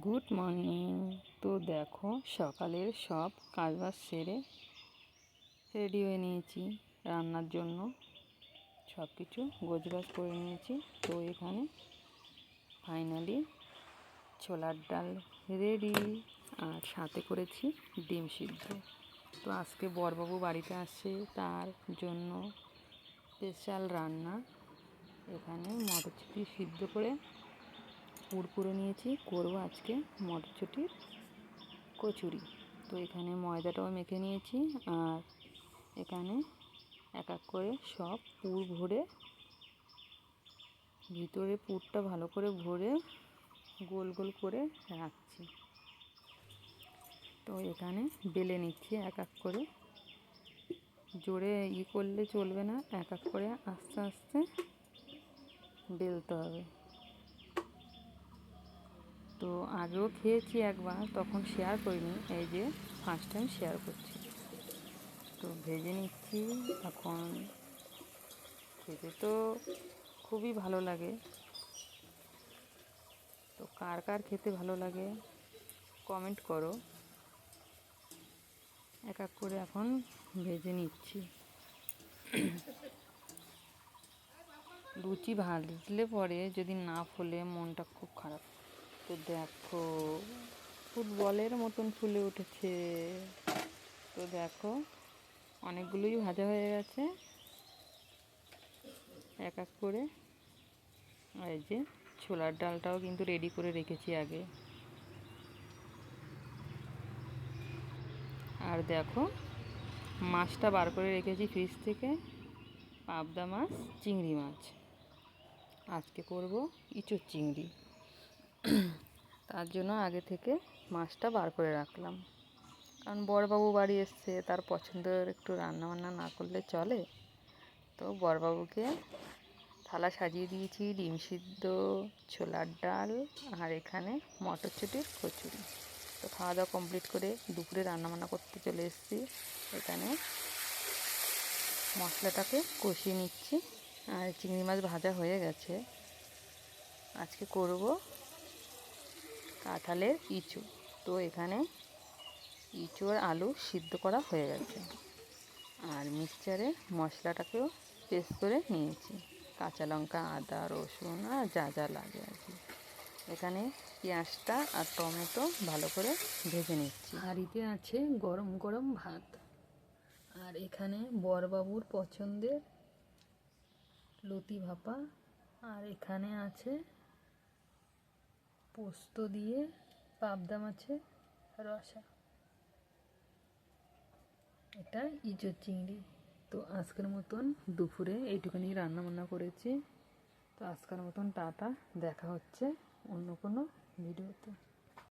Good morning. তো দেখো, সকালের সব কাজবাজ সেরে রেডি হয়ে নিয়েছি রান্নার জন্য। সব কিছু গোছগাছ করে নিয়েছি। তো এখানে ফাইনালি ছোলার ডাল রেডি আর সাথে করেছি ডিম সিদ্ধ। তো আজকে বরবাবু বাড়িতে আসছে, তার জন্য স্পেশাল রান্না। এখানে মটরশুঁটি সিদ্ধ করে পুর নিয়েছি, করব আজকে মটরশুঁটির কচুরি। তো এখানে ময়দাটাও মেখে নিয়েছি আর এখানে এক এক করে সব পুর ভরে ভিতরে পুরটা ভালো করে ভরে গোল গোল করে রাখছি। তো এখানে বেলে নিচ্ছি এক এক করে। জোরে ই করলে চলবে না, এক এক করে আস্তে আস্তে বেলতে হবে। তো আগেও খেয়েছি একবার, তখন শেয়ার করিনি, এই যে ফার্স্ট টাইম শেয়ার করছি। তো ভেজে নিচ্ছি, এখন খেতে তো খুবই ভালো লাগে। তো কার কার খেতে ভালো লাগে কমেন্ট করো। এক এক করে এখন ভেজে নিচ্ছি। লুচি ভাজলে পরে যদি না ফোলে মনটা খুব খারাপ। তো দেখো, ফুটবলের মতন ফুলে উঠেছে। তো দেখো, অনেকগুলোই ভাজা হয়ে গেছে। এক এক করে। এই যে ছোলার ডালটাও কিন্তু রেডি করে রেখেছি আগে। আর দেখো, মাছটা বার করে রেখেছি ফ্রিজ থেকে। পাবদা মাছ, চিংড়ি মাছ। আজকে করব ইঁচড় চিংড়ি। তার জন্য আগে থেকে মাছটা বার করে রাখলাম। কারণ বড়বাবু বাড়ি এসছে, তার পছন্দের একটু রান্না বান্না না করলে চলে। তো বড়বাবুকে থালা সাজিয়ে দিয়েছি, ডিম সিদ্ধ, ছোলার ডাল আর এখানে মটরশুঁটির কচুরি। তো খাওয়া দাওয়া কমপ্লিট করে দুপুরে রান্নাবান্না করতে চলে এসেছি। এখানে মশলাটাকে কষিয়ে নিচ্ছি। আর চিংড়ি মাছ ভাজা হয়ে গেছে। আজকে করব কাঁঠালের ইঁচু। তো এখানে ইঁচু আর আলু সিদ্ধ করা হয়ে গেছে। আর মিক্সচারে মশলাটাকেও পেস্ট করে নিয়েছি। কাঁচা লঙ্কা, আদা, রসুন আর যা যা লাগে আর কি। এখানে পেঁয়াজটা আর টমেটো ভালো করে ভেজে নিচ্ছি। হাঁড়িতে আছে গরম গরম ভাত। আর এখানে বরবাবুর পছন্দের লতি ভাপা। আর এখানে আছে পোস্ত দিয়ে পাবদা মাছের রসা। এটা ইঁচড় চিংড়ি। তো আজকের মতন দুপুরে এইটুকুনি রান্না বান্না করেছি। তো আজকের মতন টাটা, দেখা হচ্ছে অন্য কোনো ভিডিওতে।